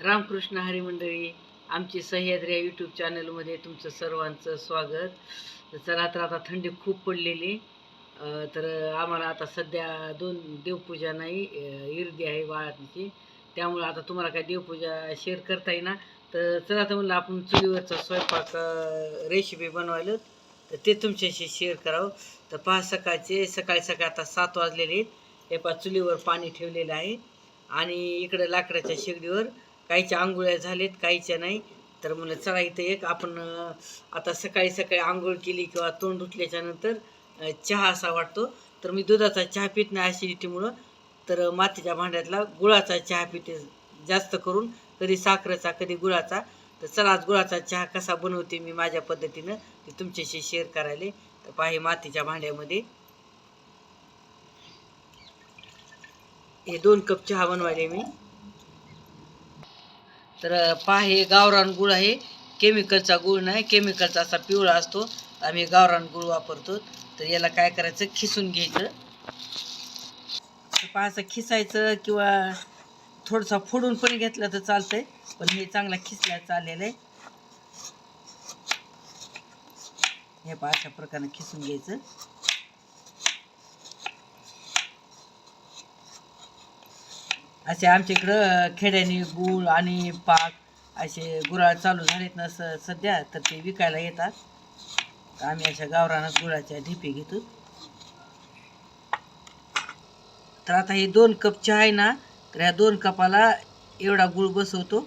रामकृष्ण हरी मंडळी आमची सह्याद्री या यूट्यूब चॅनलमध्ये तुमचं सर्वांचं स्वागत. चला तर आता थंडी खूप पडलेली. तर आम्हाला आता सध्या दोन देवपूजा नाही इर्दी आहे बाळाची त्यामुळं आता तुम्हाला काय देवपूजा शेअर करता येईना. तर चला तर म्हणलं आपण चुलीवरचा स्वयंपाक रेसिपी बनवायला. तर ते तुमच्याशी शेअर करावं. तर पहा सकाळचे सकाळी सकाळी आता सात वाजलेले आहेत. हे पहा चुलीवर पाणी ठेवलेलं आहे. आणि इकडं लाकडाच्या शेगडीवर काहीच्या आंघोळ्या झालेत काहीच्या नाही. तर म्हणलं चला इथं एक आपण आता सकाळी सकाळी आंघोळ केली किंवा तोंड धुतल्याच्या नंतर चहा असा वाटतो. तर मी दुधाचा चहा पित नाही ॲसिडिटीमुळं तर मातीच्या भांड्यातला गुळाचा चहा पिते जास्त करून कधी साखरेचा कधी गुळाचा. तर चला आज गुळाचा चहा कसा बनवते मी माझ्या पद्धतीनं ते तुमच्याशी शेअर करायला. तर पाही मातीच्या भांड्यामध्ये हे दोन कप चहा बनवायले मी. तर पहा हे गावरान गुळ आहे. केमिकलचा गुळ नाही. केमिकलचा असा पिवळा असतो. आम्ही गावरान गुळ वापरतो. तर याला काय करायचं? खिसून घ्यायचं. पहा असं खिसायचं किंवा थोडंसं फोडून पण घेतलं तर चालतंय. पण हे चांगला खिसल्या चाललेलं आहे. हे पहा अशा प्रकारे खिसून घ्यायचं. असे आमच्या इकडं खेड्याने गुळ आणि पाक असे गुराळ चालू झालेत ना स सध्या तर ते विकायला येतात. आम्ही अशा गावरानच गुळाच्या ढिपी घेतो. तर आता हे दोन कप चहा आहे ना तर ह्या दोन कपाला एवढा गुळ बसवतो.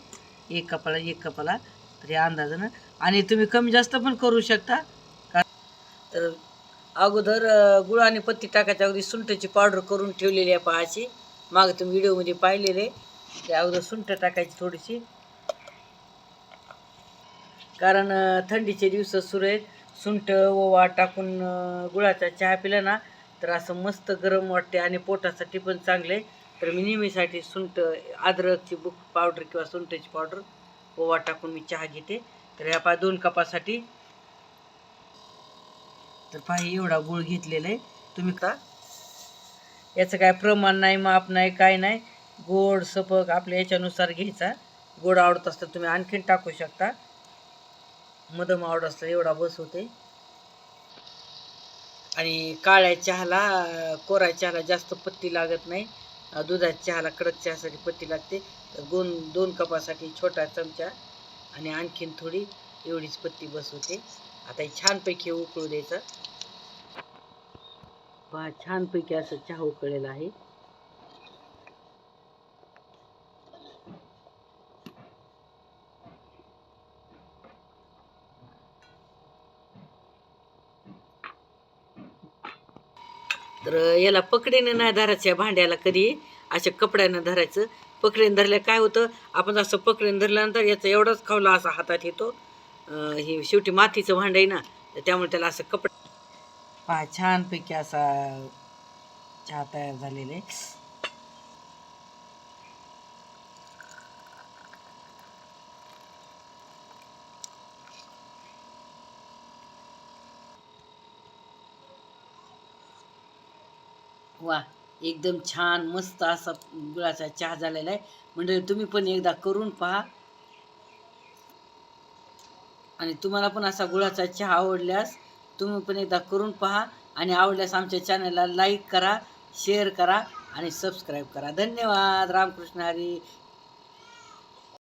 एक कपाला एक कपाला तर या अंदाजानं. आणि तुम्ही कमी जास्त पण करू शकता. का तर अगोदर गुळ आणि पत्ती टाकायच्या अगदी सुंठची पावडर करून ठेवलेली आहे पहाची मागे तुम्ही व्हिडिओमध्ये पाहिलेले ते अगोदर सुंठ टाकायची थोडीशी. कारण थंडीचे दिवस सुरू आहेत. सुंठ ओवा टाकून गुळाचा चहा पिला ना तर असं मस्त गरम वाटते आणि पोटासाठी पण चांगले तर मी नेहमीसाठी सुंठ अद्रकची बुक पावडर किंवा सुंठची पावडर ओवा टाकून मी चहा घेते. तर ह्या पा दोन कपासाठी. तर पहा एवढा गुळ घेतलेला आहे. तुम्ही का याचं काय प्रमाण नाही माप नाही काय नाही. गोड सपक आपल्या याच्यानुसार घ्यायचा. गोड आवडत असतं तुम्ही आणखीन टाकू शकता. मधम आवडत असतं एवढा बस होते. आणि काळ्या चहाला कोरा चहाला जास्त पत्ती लागत नाही. दुधाच्या चहाला कडक चहासाठी पत्ती लागते. गोन दोन दोन कपासाठी छोटा चमचा आणि आणखीन थोडी एवढीच पत्ती बसवते आता हे छानपैकी उकळू द्यायचं. पहा छानपैकी असं चहा उकळलेला आहे. तर याला पकडीने नाही धरायचं या भांड्याला कधी. अशा कपड्यानं धरायचं. पकडीने धरल्या काय होतं? आपण असं पकडीने धरल्यानंतर याचा एवढाच खावला असा हातात येतो. हे शेवटी मातीचं भांड आहे ना तर त्यामुळे त्याला असं कपड पहा छानपैकी असा चहा तयार झालेला. आहे वा एकदम छान मस्त असा गुळाचा चहा झालेला आहे. म्हणजे तुम्ही पण एकदा करून पहा. आणि तुम्हाला पण असा गुळाचा चहा आवडल्यास तुम्ही पण एकदा करून पहा आणि आवडल्यास आमच्या चॅनलला लाईक करा शेअर करा आणि सबस्क्राईब करा. धन्यवाद. रामकृष्ण हरी.